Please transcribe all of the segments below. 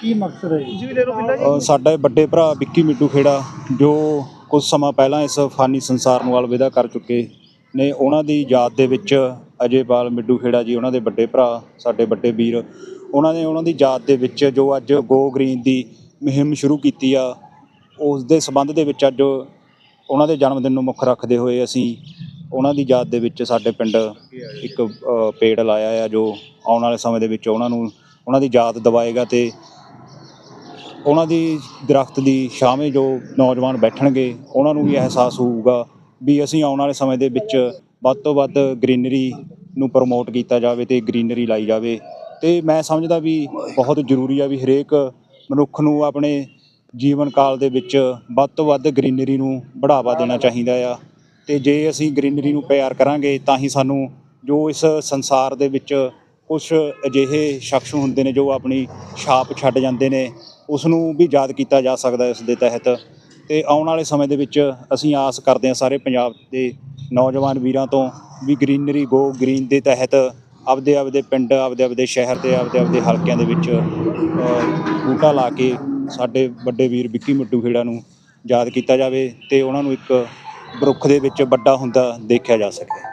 ਕੀ ਮਕਸਦ ਹੈ ਜੀ? ਅ, ਸਾਡਾ ਇਹ ਵੱਡੇ ਭਰਾ ਵਿੱਕੀ ਮਿੱਟੂ ਖੇੜਾ ਜੋ ਕੁਝ ਸਮਾਂ ਪਹਿਲਾਂ ਇਸ ਫਾਨੀ ਸੰਸਾਰ ਨੂੰ ਅਲਵਿਦਾ ਕਰ ਚੁੱਕੇ ਨੇ ਉਹਨਾਂ ਦੀ ਯਾਦ ਦੇ ਵਿੱਚ ਅਜੇਪਾਲ ਮਿੱਟੂ ਖੇੜਾ ਜੀ ਉਹਨਾਂ ਦੇ ਵੱਡੇ ਭਰਾ ਸਾਡੇ ਵੱਡੇ ਵੀਰ ਉਹਨਾਂ ਨੇ ਉਹਨਾਂ ਦੀ ਯਾਦ ਦੇ ਵਿੱਚ ਜੋ ਅੱਜ ਗੋ ਗ੍ਰੀਨ ਦੀ ਮੁਹਿੰਮ ਸ਼ੁਰੂ ਕੀਤੀ ਆ ਉਸ ਦੇ ਸਬੰਧ ਦੇ ਵਿੱਚ ਅੱਜ ਉਹਨਾਂ ਦੇ ਜਨਮ ਦਿਨ ਨੂੰ ਮੁੱਖ ਰੱਖਦੇ ਹੋਏ ਅਸੀਂ ਉਹਨਾਂ ਦੀ ਯਾਦ ਦੇ ਵਿੱਚ ਸਾਡੇ ਪਿੰਡ ਇੱਕ ਅ, ਪੇੜ ਲਾਇਆ ਆ ਜੋ ਆਉਣ ਵਾਲੇ ਸਮੇਂ ਦੇ ਵਿੱਚ ਉਹਨਾਂ ਨੂੰ ਉਹਨਾਂ ਦੀ ਯਾਦ ਦਿਵਾਏਗਾ ਤੇ ਉਹਨਾਂ ਦੀ ਦਰਖਤ ਦੀ ਛਾਵੇਂ ਜੋ ਨੌਜਵਾਨ ਬੈਠਣਗੇ ਉਹਨਾਂ ਨੂੰ ਵੀ ਅਹਿਸਾਸ ਹੋਊਗਾ ਵੀ ਅਸੀਂ ਆਉਣ ਵਾਲੇ ਸਮੇਂ ਦੇ ਵਿੱਚ ਵੱਧ ਤੋਂ ਵੱਧ ਗ੍ਰੀਨਰੀ ਨੂੰ ਪ੍ਰਮੋਟ ਕੀਤਾ ਜਾਵੇ ਤੇ ਗ੍ਰੀਨਰੀ ਲਾਈ ਜਾਵੇ। ਤੇ ਮੈਂ ਸਮਝਦਾ ਵੀ ਬਹੁਤ ਜ਼ਰੂਰੀ ਆ ਵੀ ਹਰੇਕ ਮਨੁੱਖ ਨੂੰ ਆਪਣੇ ਜੀਵਨ ਕਾਲ ਦੇ ਵਿੱਚ ਵੱਧ ਤੋਂ ਵੱਧ ਗ੍ਰੀਨਰੀ ਨੂੰ ਬੜਾਵਾ ਦੇਣਾ ਚਾਹੀਦਾ ਆ। ਤੇ ਜੇ ਅਸੀਂ ਗ੍ਰੀਨਰੀ ਨੂੰ ਪਿਆਰ ਕਰਾਂਗੇ ਤਾਂ ਹੀ ਸਾਨੂੰ ਜੋ ਇਸ ਸੰਸਾਰ ਦੇ ਵਿੱਚ ਕੁਝ ਅਜਿਹੇ ਸ਼ਖਸ ਹੁੰਦੇ ਨੇ ਜੋ ਆਪਣੀ ਛਾਪ ਛੱਡ ਜਾਂਦੇ ਨੇ ਉਸ ਨੂੰ ਵੀ ਯਾਦ ਕੀਤਾ ਜਾ ਸਕਦਾ ਇਸ ਦੇ ਤਹਿਤ। ਤੇ ਆਉਣ ਵਾਲੇ ਸਮੇਂ ਦੇ ਵਿੱਚ ਅਸੀਂ ਆਸ ਕਰਦੇ ਹਾਂ ਸਾਰੇ ਪੰਜਾਬ ਦੇ ਨੌਜਵਾਨ ਵੀਰਾਂ ਤੋਂ ਵੀ ਗ੍ਰੀਨਰੀ ਗੋ ਗ੍ਰੀਨ ਦੇ ਤਹਿਤ ਆਪਦੇ ਆਪਦੇ ਪਿੰਡ ਆਪਦੇ ਆਪਦੇ ਸ਼ਹਿਰ ਤੇ ਆਪਦੇ ਆਪਦੇ ਹਲਕਿਆਂ ਦੇ ਵਿੱਚ ਬੂਟਾ ਲਾ ਕੇ ਸਾਡੇ ਵੱਡੇ ਵੀਰ ਵਿੱਕੀ ਮਿੱਟੂ ਖੇੜਾ ਨੂੰ ਯਾਦ ਕੀਤਾ ਜਾਵੇ ਤੇ ਉਹਨਾਂ ਨੂੰ ਇੱਕ ਬਰੁੱਖ ਦੇ ਵਿੱਚ ਵੱਡਾ ਹੁੰਦਾ ਦੇਖਿਆ ਜਾ ਸਕੇ।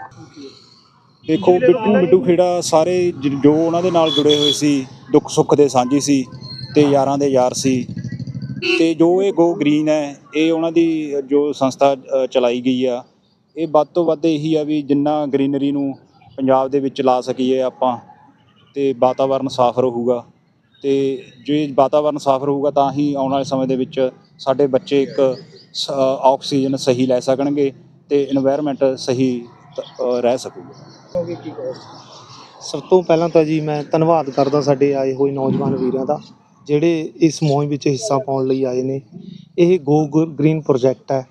ਦੇਖੋ ਬਿੱਟੂ ਮਿੱਟੂ ਖੇੜਾ ਸਾਰੇ ਜੋ ਉਹਨਾਂ ਦੇ ਨਾਲ ਜੁੜੇ ਹੋਏ ਸੀ ਦੁੱਖ ਸੁੱਖ ਦੇ ਸਾਂਝੀ ਸੀ ਤੇ ਯਾਰਾਂ ਦੇ ਯਾਰ ਸੀ। ਤੇ ਜੋ ਇਹ ਗੋ ਗ੍ਰੀਨ ਹੈ, ਇਹ ਉਹਨਾਂ ਦੀ ਜੋ ਸੰਸਥਾ ਚਲਾਈ ਗਈ ਆ, ਇਹ ਵੱਧ ਤੋਂ ਵੱਧ ਇਹੀ ਆ ਵੀ ਜਿੰਨਾ ਗ੍ਰੀਨਰੀ ਨੂੰ ਪੰਜਾਬ ਦੇ ਵਿੱਚ ਲਾ ਸਕੀਏ ਆਪਾਂ, ਤੇ ਵਾਤਾਵਰਨ ਸਾਫ਼ ਰਹੂਗਾ। ਤੇ ਜੇ ਵਾਤਾਵਰਨ ਸਾਫ਼ ਰਹੂਗਾ ਤਾਂ ਹੀ ਆਉਣ ਵਾਲੇ ਸਮੇਂ ਦੇ ਵਿੱਚ ਸਾਡੇ ਬੱਚੇ ਇੱਕ ਆਕਸੀਜਨ ਸਹੀ ਲੈ ਸਕਣਗੇ ਤੇ এনवायरमेंट ਸਹੀ ਰਹਿ ਸਕੂਗਾ। ਸਭ ਤੋਂ ਪਹਿਲਾਂ ਤਾਂ ਜੀ ਮੈਂ ਧੰਨਵਾਦ ਕਰਦਾ ਸਾਡੇ ਆਏ ਹੋਏ ਨੌਜਵਾਨ ਵੀਰਾਂ ਦਾ। ਜਿਹੜੇ ਇਸ ਮੁਹਿੰਮ ਵਿੱਚ ਹਿੱਸਾ ਪਾਉਣ ਲਈ ਆਏ ਨੇ, ਇਹ ਗੋ ਗ- ਗ੍ਰੀਨ ਪ੍ਰੋਜੈਕਟ ਹੈ।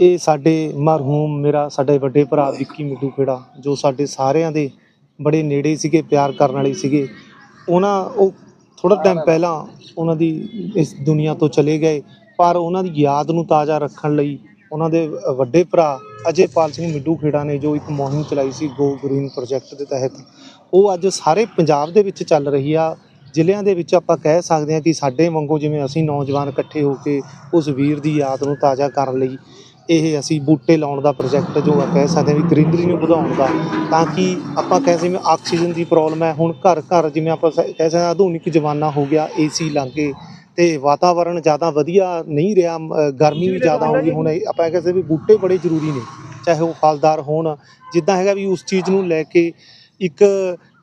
ਇਹ ਸਾਡੇ ਮਰਹੂਮ ਮੇਰਾ, ਸਾਡੇ ਵੱਡੇ ਭਰਾ ਵਿੱਕੀ ਮਿੱਡੂ ਖੇੜਾ, ਜੋ ਸਾਡੇ ਸਾਰਿਆਂ ਦੇ ਬੜੇ ਨੇੜੇ ਸੀਗੇ, ਪਿਆਰ ਕਰਨ ਵਾਲੇ ਸੀਗੇ, ਉਹਨਾਂ ਉਹ ਥੋੜਾ ਟਾਈਮ ਪਹਿਲਾਂ ਉਹਨਾਂ ਦੀ ਇਸ ਦੁਨੀਆ ਤੋਂ ਚਲੇ ਗਏ, ਪਰ ਉਹਨਾਂ ਦੀ ਯਾਦ ਨੂੰ ਤਾਜ਼ਾ ਰੱਖਣ ਲਈ ਉਹਨਾਂ ਦੇ ਵੱਡੇ ਭਰਾ ਅਜੇਪਾਲ ਸਿੰਘ ਮਿੱਡੂ ਖੇੜਾ ਨੇ ਜੋ ਇੱਕ ਮੁਹਿੰਮ ਚਲਾਈ ਸੀ ਗੋ ਗ੍ਰੀਨ ਪ੍ਰੋਜੈਕਟ ਦੇ ਤਹਿਤ, ਉਹ ਅੱਜ ਸਾਰੇ ਪੰਜਾਬ ਦੇ ਵਿੱਚ ਚੱਲ ਰਹੀ ਆ। ਜ਼ਿਲ੍ਹਿਆਂ ਦੇ ਵਿੱਚ ਆਪਾਂ ਕਹਿ ਸਕਦੇ ਹਾਂ ਕਿ ਸਾਡੇ ਵਾਂਗੂ ਜਿਵੇਂ ਅਸੀਂ ਨੌਜਵਾਨ ਇਕੱਠੇ ਹੋ ਕੇ ਉਸ ਵੀਰ ਦੀ ਯਾਦ ਨੂੰ ਤਾਜ਼ਾ ਕਰਨ ਲਈ ਇਹ ਅਸੀਂ ਬੂਟੇ ਲਾਉਣ ਦਾ ਪ੍ਰੋਜੈਕਟ ਜੋ ਆ ਕਹਿ ਸਕਦੇ ਹਾਂ ਵੀ ਗ੍ਰੀਨਰੀ ਨੂੰ ਵਧਾਉਣ ਦਾ, ਤਾਂ ਕਿ ਆਪਾਂ ਕਹਿ ਸਕਦੇ ਆਕਸੀਜਨ ਦੀ ਪ੍ਰੋਬਲਮ ਹੈ। ਹੁਣ ਘਰ ਘਰ ਜਿਵੇਂ ਆਪਾਂ ਸ- ਕਹਿ ਸਕਦੇ ਹਾਂ ਆਧੁਨਿਕ ਜ਼ਮਾਨਾ ਹੋ ਗਿਆ ਏਸੀ ਲੱਗੇ ਤੇ ਵਾਤਾਵਰਣ ਜ਼ਿਆਦਾ ਵਧੀਆ ਨਹੀਂ ਰਿਹਾ ਗਰਮੀ ਵੀ ਜ਼ਿਆਦਾ ਹੋ ਗਈ। ਹੁਣ ਆਪਾਂ ਕਹਿ ਸਕਦੇ ਵੀ ਬੂਟੇ ਬੜੇ ਜ਼ਰੂਰੀ ਨੇ, ਚਾਹੇ ਉਹ ਫਲਦਾਰ ਹੋਣ। ਜਿੱਦਾਂ ਹੈਗਾ ਵੀ ਉਸ ਚੀਜ਼ ਨੂੰ ਲੈ ਕੇ ਇੱਕ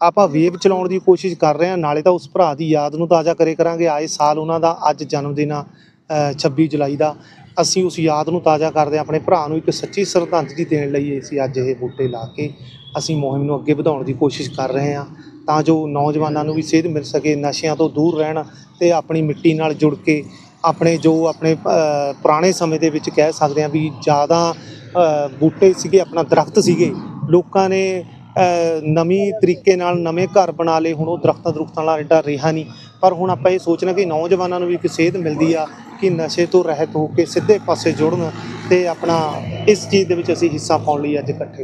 ਆਪਾਂ ਵੇਵ ਚਲਾਉਣ ਦੀ ਕੋਸ਼ਿਸ਼ ਕਰ ਰਹੇ ਹਾਂ ਨਾਲੇ ਤਾਂ ਉਸ ਭਰਾ ਦੀ ਯਾਦ ਨੂੰ ਤਾਜ਼ਾ ਕਰੇ ਕਰਾਂਗੇ। ਆਏ ਸਾਲ ਉਹਨਾਂ ਦਾ ਅੱਜ ਜਨਮ ਦਿਨ ਆ ਅ, 26 ਜੁਲਾਈ ਦਾ। ਅਸੀਂ ਉਸ ਯਾਦ ਨੂੰ ਤਾਜ਼ਾ ਕਰਦੇ ਹਾਂ ਆਪਣੇ ਭਰਾ ਨੂੰ ਇੱਕ ਸੱਚੀ ਸ਼ਰਧਾਂਜਲੀ ਦੇਣ ਲਈ ਅਸੀਂ ਅੱਜ ਇਹ ਬੂਟੇ ਲਾ ਕੇ ਅਸੀਂ ਮੁਹਿੰਮ ਨੂੰ ਅੱਗੇ ਵਧਾਉਣ ਦੀ ਕੋਸ਼ਿਸ਼ ਕਰ ਰਹੇ ਹਾਂ। ਤਾਂ ਜੋ ਨੌਜਵਾਨਾਂ ਨੂੰ ਵੀ ਸੇਧ ਮਿਲ ਸਕੇ ਨਸ਼ਿਆਂ ਤੋਂ ਦੂਰ ਰਹਿਣ ਤੇ ਆਪਣੀ ਮਿੱਟੀ ਨਾਲ ਜੁੜ ਕੇ ਆਪਣੇ ਜੋ ਆਪਣੇ ਪੁਰਾਣੇ ਸਮੇਂ ਦੇ ਵਿੱਚ ਕਹਿ ਸਕਦੇ ਹਾਂ ਵੀ ਜ਼ਿਆਦਾ ਬੂਟੇ ਸੀਗੇ ਆਪਣਾ ਦਰਖਤ ਸੀਗੇ। ਲੋਕਾਂ ਨੇ ਨਵੀਂ ਤਰੀਕੇ ਨਾਲ ਨਵੇਂ ਘਰ ਬਣਾ ਲਏ। ਹੁਣ ਉਹ ਦਰਖਤਾਂ ਦਰੁਖਤਾਂ ਨਾਲ ਐਡਾ ਰਿਹਾ ਨਹੀਂ। ਪਰ ਹੁਣ ਆਪਾਂ ਇਹ ਸੋਚਣਾ ਕਿ ਨੌਜਵਾਨਾਂ ਨੂੰ ਵੀ ਇੱਕ ਸੇਧ ਮਿਲਦੀ ਆ ਕਿ ਨਸ਼ੇ ਤੋਂ ਰਹਿਤ ਹੋ ਕੇ ਸਿੱਧੇ ਪਾਸੇ ਜੁੜਨ ਤੇ ਆਪਣਾ ਇਸ ਚੀਜ਼ ਦੇ ਵਿੱਚ ਅਸੀਂ ਹਿੱਸਾ ਪਾਉਣ ਲਈ ਅੱਜ ਇਕੱਠੇ।